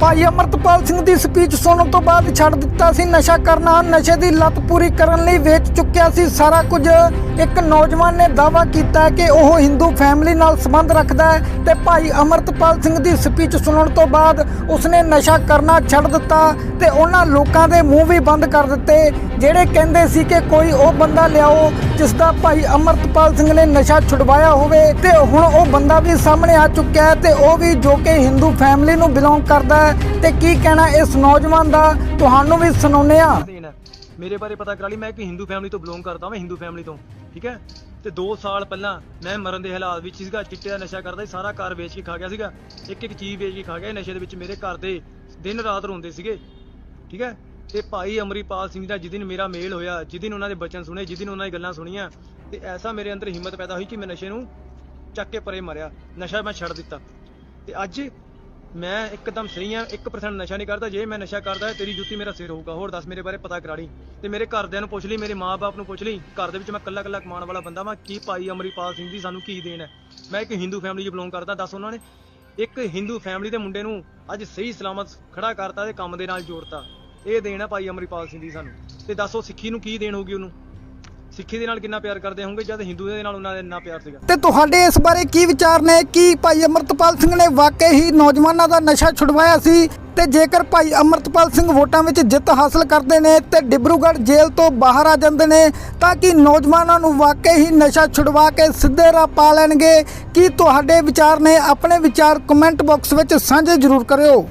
ਭਾਈ ਅਮਰਤਪਾਲ ਸਿੰਘ ਦੀ speech ਸੁਣਨ ਤੋਂ ਬਾਅਦ ਛੱਡ ਦਿੱਤਾ ਸੀ। ਨਸ਼ਾ ਕਰਨਾ, ਨਸ਼ੇ ਦੀ ਲੱਤ ਪੂਰੀ ਕਰਨ ਲਈ ਵੇਚ ਚੁੱਕਿਆ ਸੀ ਸਾਰਾ ਕੁਝ। ਇੱਕ ਨੌਜਵਾਨ ਨੇ ਦਾਅਵਾ ਕੀਤਾ ਕਿ ਉਹ ਹਿੰਦੂ ਫੈਮਿਲੀ ਨਾਲ ਸੰਬੰਧ ਰੱਖਦਾ ਹੈ ਤੇ ਭਾਈ ਅਮਰਤਪਾਲ ਸਿੰਘ ਦੀ ਸਪੀਚ ਸੁਣਨ ਤੋਂ ਬਾਅਦ ਉਸਨੇ ਨਸ਼ਾ ਕਰਨਾ ਛੱਡ ਦਿੱਤਾ ਤੇ ਉਹਨਾਂ ਲੋਕਾਂ ਦੇ ਮੂੰਹ ਵੀ ਬੰਦ ਕਰ ਦਿੱਤੇ, ਜਿਹੜੇ ਕਹਿੰਦੇ ਸੀ ਕਿ ਕੋਈ ਉਹ ਬੰਦਾ ਲਿਆਓ ਜਿਸ ਦਾ ਭਾਈ ਅਮਰਤਪਾਲ ਸਿੰਘ ਨੇ ਨਸ਼ਾ ਛੁਡਵਾਇਆ ਹੋਵੇ ਤੇ ਹੁਣ ਉਹ ਬੰਦਾ ਵੀ ਸਾਹਮਣੇ ਆ ਚੁੱਕਿਆ ਹੈ ਤੇ ਉਹ ਵੀ ਜੋ ਕਿ ਹਿੰਦੂ ਫੈਮਿਲੀ ਨੂੰ ਬਿਲੋਂਗ ਕਰਦਾ ਹੈ। ਤੇ ਕੀ ਕਹਿਣਾ ਇਸ ਨੌਜਵਾਨ ਦਾ? ਤੁਹਾਨੂੰ ਵੀ ਸੁਣਾਉਂਦੇ ਆ ਮੇਰੇ ਬਾਰੇ ਪਤਾ ਕਰਾ ਲਈ, ਮੈਂ ਇੱਕ ਹਿੰਦੂ ਫੈਮਿਲੀ ਤੋਂ ਬਿਲੋਂਗ ਕਰਦਾ ਹਾਂ ਹਿੰਦੂ ਫੈਮਿਲੀ ਤੋਂ। ਠੀਕ ਹੈ? ਤੇ 2 ਸਾਲ ਪਹਿਲਾਂ ਮੈਂ ਮਰਨ ਦੇ ਹਾਲਾਤ ਵਿੱਚ ਸੀਗਾ, ਚਿੱਟੇ ਦਾ ਨਸ਼ਾ ਕਰਦਾ ਸੀ, ਸਾਰਾ ਘਰ ਵੇਚ ਕੇ ਖਾ ਗਿਆ ਸੀਗਾ। ਇੱਕ ਇੱਕ ਚੀਜ਼ ਵੇਚ ਕੇ ਖਾ ਗਿਆ ਨਸ਼ੇ ਦੇ ਵਿੱਚ ਮੇਰੇ ਘਰ ਦੇ ਦਿਨ ਰਾਤ ਰੋਂਦੇ ਸੀਗੇ। ਠੀਕ ਹੈ? ਤੇ ਭਾਈ ਅਮਰੀਪਾਲ ਸਿੰਘ ਦਾ ਜਿਸ ਮੇਰਾ ਮੇਲ ਹੋਇਆ, ਜਿਸ ਦਿਨ ਉਹਨਾਂ ਦੇ ਬਚਨ ਸੁਣੇ, ਜਿਸ ਦਿਨ ਉਹਨਾਂ ਦੀ ਗੱਲਾਂ ਸੁਣੀਆਂ, ਤੇ ਐਸਾ ਮੇਰੇ ਅੰਦਰ ਹਿੰਮਤ ਪੈਦਾ ਹੋਈ ਕਿ ਮੈਂ ਨਸ਼ੇ ਨੂੰ ਚੱਕ ਕੇ ਪਰੇ ਮਰਿਆ। ਨਸ਼ਾ ਮੈਂ ਛੱਡ ਦਿੱਤਾ। ਤੇ ਅੱਜ ਮੈਂ ਇੱਕਦਮ ਸਹੀ ਆ 1% ਨਸ਼ਾ ਨਹੀਂ ਕਰਦਾ, ਜੇ ਮੈਂ ਨਸ਼ਾ ਕਰਦਾ, ਤੇਰੀ ਜੁੱਤੀ ਮੇਰਾ ਸਿਰ ਹੋਊਗਾ। ਹੋਰ ਦੱਸ ਮੇਰੇ ਬਾਰੇ ਪਤਾ ਕਰਾ ਲਈ। ਤੇ ਮੇਰੇ ਘਰਦਿਆਂ ਨੂੰ ਪੁੱਛ ਲਈ, ਮੇਰੇ ਮਾਪੇ ਨੂੰ ਪੁੱਛ ਲਈ, ਘਰ ਦੇ ਵਿੱਚ ਮੈਂ ਕੱਲਾ ਕੱਲਾ ਕਮਾਉਣ ਵਾਲਾ ਬੰਦਾ ਮੈਂ ਕੀ ਭਾਈ ਅਮਰੀਪਾਲ ਸਿੰਘ ਦੀ ਸਾਨੂੰ ਕੀ ਦੇਣ ਹੈ? ਮੈਂ ਇੱਕ ਹਿੰਦੂ ਫੈਮਿਲੀ 'ਚ ਬਿਲੋਂਗ ਕਰਦਾ, ਦੱਸ ਉਹਨਾਂ ਨੇ। ਇੱਕ ਹਿੰਦੂ ਫੈਮਿਲੀ ਦੇ ਮੁੰਡੇ ਨੂੰ ਅੱਜ ਸਹੀ ਸਲਾਮਤ ਖੜਾ ਕਰਤਾ ਤੇ ਕੰਮ ਦੇ ਨਾਲ ਜੋੜਤਾ। ਇਹ ਦੇਣ ਹੈ ਭਾਈ ਅਮਰੀਪਾਲ ਸਿੰਘ ਦੀ ਸਾਨੂੰ। ਤੇ ਦੱਸੋ ਸਿੱਖੀ ਨੂੰ ਕੀ ਦੇਣ ਹੋਊਗੀ ਉਹਨੂੰ? ਸਿੱਖੀ ਦੇ ਨਾਲ ਕਿੰਨਾ ਪਿਆਰ ਕਰਦੇ ਹੋਣਗੇ ਜਦ ਹਿੰਦੂ ਦੇ ਨਾਲ ਉਹਨਾਂ ਦਾ ਇੰਨਾ ਪਿਆਰ ਸੀਗਾ? ਤੇ ਤੁਹਾਡੇ ਇਸ ਬਾਰੇ ਕੀ ਵਿਚਾਰ ਨੇ? ਕਿ ਭਾਈ ਅਮਰਤਪਾਲ ਸਿੰਘ ਨੇ ਵਾਕਈ ਹੀ ਨੌਜਵਾਨਾਂ ਦਾ ਨਸ਼ਾ ਛੁਡਵਾਇਆ ਸੀ? ਤੇ ਜੇਕਰ ਭਾਈ ਅਮਰਤਪਾਲ ਸਿੰਘ ਵੋਟਾਂ ਵਿੱਚ ਜਿੱਤ ਹਾਸਲ ਕਰਦੇ ਨੇ ਤੇ ਡਿਬਰੂਗੜ੍ਹ ਜੇਲ੍ਹ ਤੋਂ ਬਾਹਰ ਆ ਜਾਂਦੇ ਨੇ, ਤਾਂ ਕਿ ਨੌਜਵਾਨਾਂ ਨੂੰ ਵਾਕਈ ਹੀ ਨਸ਼ਾ ਛੁਡਵਾ ਕੇ ਸਿੱਧੇ ਰਾਹ ਪਾ ਲੈਣਗੇ? ਕੀ ਤੁਹਾਡੇ ਵਿਚਾਰ ਨੇ? ਆਪਣੇ ਵਿਚਾਰ ਕਮੈਂਟ ਬਾਕਸ ਵਿੱਚ ਸਾਂਝੇ ਜ਼ਰੂਰ ਕਰਿਓ।